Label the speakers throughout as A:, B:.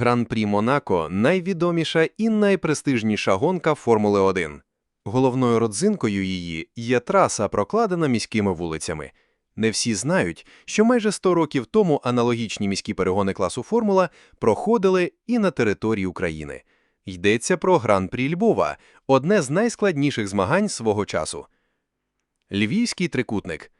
A: Гран-прі Монако найвідоміша і найпрестижніша гонка Формули 1. Головною родзинкою її є траса, прокладена міськими вулицями. Не всі знають, що майже 100 років тому аналогічні міські перегони класу Формула проходили і на території України. Йдеться про Гран-прі Львова, одне з найскладніших змагань свого часу. Львівський трикутник.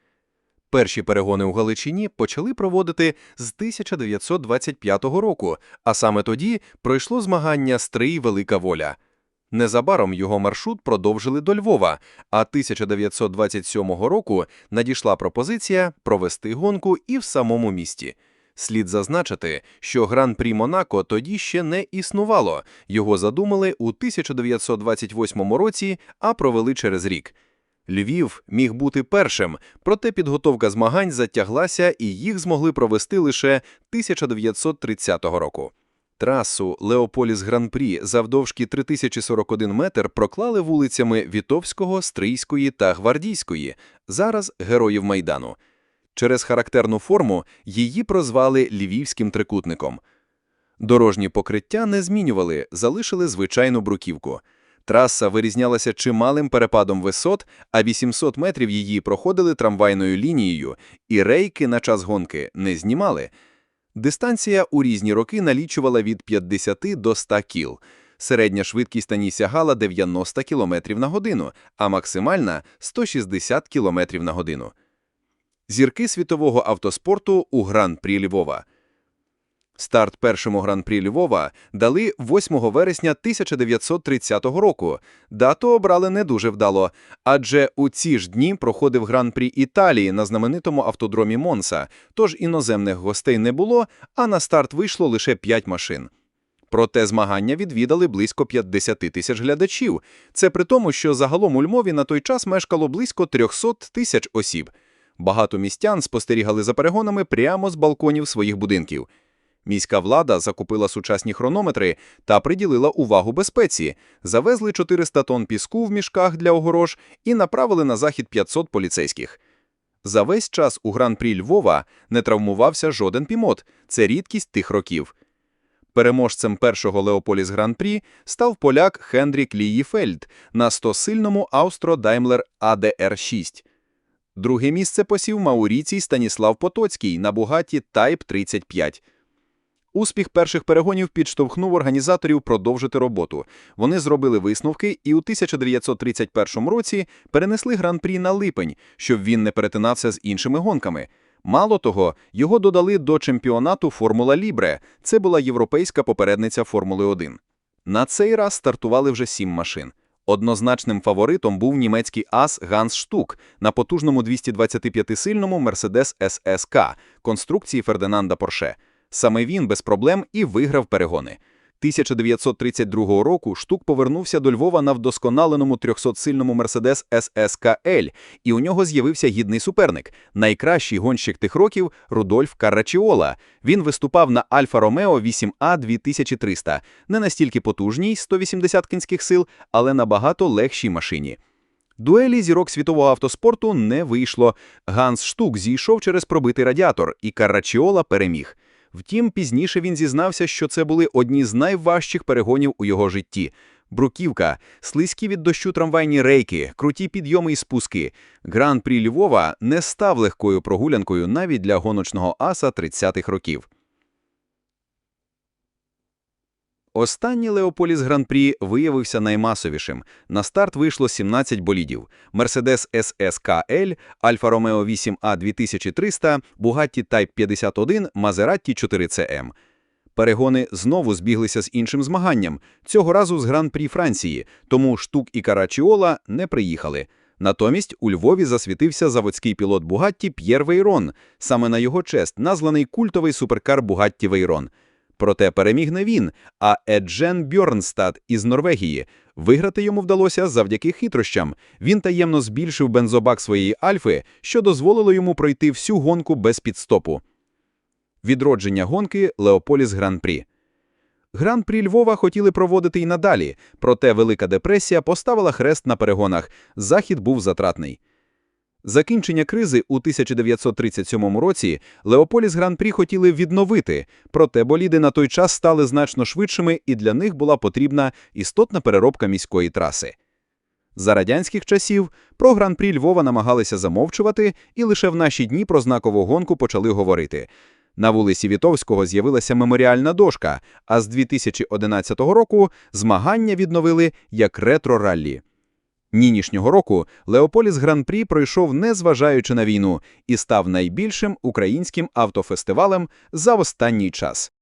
A: Перші перегони у Галичині почали проводити з 1925 року, а саме тоді пройшло змагання Стрий Велика Воля. Незабаром його маршрут продовжили до Львова, а 1927 року надійшла пропозиція провести гонку і в самому місті. Слід зазначити, що Гран-прі Монако тоді ще не існувало, його задумали у 1928 році, а провели через рік. Львів міг бути першим, проте підготовка змагань затяглася і їх змогли провести лише 1930 року. Трасу Леополіс Гран-прі завдовжки 3041 метр проклали вулицями Вітовського, Стрийської та Гвардійської, зараз героїв Майдану. Через характерну форму її прозвали Львівським трикутником. Дорожні покриття не змінювали, залишили звичайну бруківку. Траса вирізнялася чималим перепадом висот, а 800 метрів її проходили трамвайною лінією, і рейки на час гонки не знімали. Дистанція у різні роки налічувала від 50 до 100 кіл. Середня швидкість на ній сягала 90 км на годину, а максимальна – 160 км на годину. Зірки світового автоспорту у Гран-прі Львова – Старт першому гран-прі Львова дали 8 вересня 1930 року. Дату обрали не дуже вдало, адже у ці ж дні проходив гран-прі Італії на знаменитому автодромі Монса, тож іноземних гостей не було, а на старт вийшло лише 5 машин. Проте змагання відвідали близько 50 тисяч глядачів. Це при тому, що загалом у Львові на той час мешкало близько 300 тисяч осіб. Багато містян спостерігали за перегонами прямо з балконів своїх будинків. Міська влада закупила сучасні хронометри та приділила увагу безпеці, завезли 400 тонн піску в мішках для огорож і направили на захід 500 поліцейських. За весь час у гран-прі Львова не травмувався жоден пімот, це рідкість тих років. Переможцем першого Леополіс гран-прі став поляк Хендрік Ліїфельд на 100-сильному Austro Daimler ADR 6. Друге місце посів Мауріцій Станіслав Потоцький на Бугаті Type 35. Успіх перших перегонів підштовхнув організаторів продовжити роботу. Вони зробили висновки і у 1931 році перенесли гран-прі на липень, щоб він не перетинався з іншими гонками. Мало того, його додали до чемпіонату Формула Лібре. Це була європейська попередниця Формули 1. На цей раз стартували вже сім машин. Однозначним фаворитом був німецький ас Ганс Штук на потужному 225-сильному Mercedes SSK конструкції Фердинанда Порше. Саме він без проблем і виграв перегони. 1932 року штук повернувся до Львова на вдосконаленому 300-сильному Mercedes SSKL, і у нього з'явився гідний суперник, найкращий гонщик тих років Рудольф Каррачіола. Він виступав на Альфа Ромео 8А 2300, не настільки потужній 180 кінських сил, але набагато легшій машині. Дуелі зірок світового автоспорту не вийшло. Ганс Штук зійшов через пробитий радіатор, і Каррачіола переміг. Втім, пізніше він зізнався, що це були одні з найважчих перегонів у його житті. Бруківка, слизькі від дощу трамвайні рейки, круті підйоми і спуски. Гран-прі Львова не став легкою прогулянкою навіть для гоночного аса 30-х років. Останній Леополіс Гран-прі виявився наймасовішим. На старт вийшло 17 болідів: Mercedes SSKL, Alfa Romeo 8A 2300, Bugatti Type 51, Maserati 4CM. Перегони знову збіглися з іншим змаганням, цього разу з Гран-прі Франції, тому штук і Карачіола не приїхали. Натомість у Львові засвітився заводський пілот Бугатті П'єр Вейрон, саме на його честь названий культовий суперкар Бугатті Вейрон. Проте переміг не він, а Еджен Бьорнстад із Норвегії. Виграти йому вдалося завдяки хитрощам. Він таємно збільшив бензобак своєї Альфи, що дозволило йому пройти всю гонку без підстопу. Відродження гонки Леополіс Гран-прі. Гран-прі Львова хотіли проводити й надалі, проте Велика депресія поставила хрест на перегонах. Захід був затратний.
B: Закінчення кризи у 1937 році Леополіс Гран-прі хотіли відновити, проте боліди на той час стали значно швидшими і для них була потрібна істотна переробка міської траси. За радянських часів про Гран-прі Львова намагалися замовчувати, і лише в наші дні про знакову гонку почали говорити. На вулиці Вітовського з'явилася меморіальна дошка, а з 2011 року змагання відновили як ретро-раллі. Нинішнього року Леополіс Гран-прі пройшов незважаючи на війну і став найбільшим українським автофестивалем за останній час.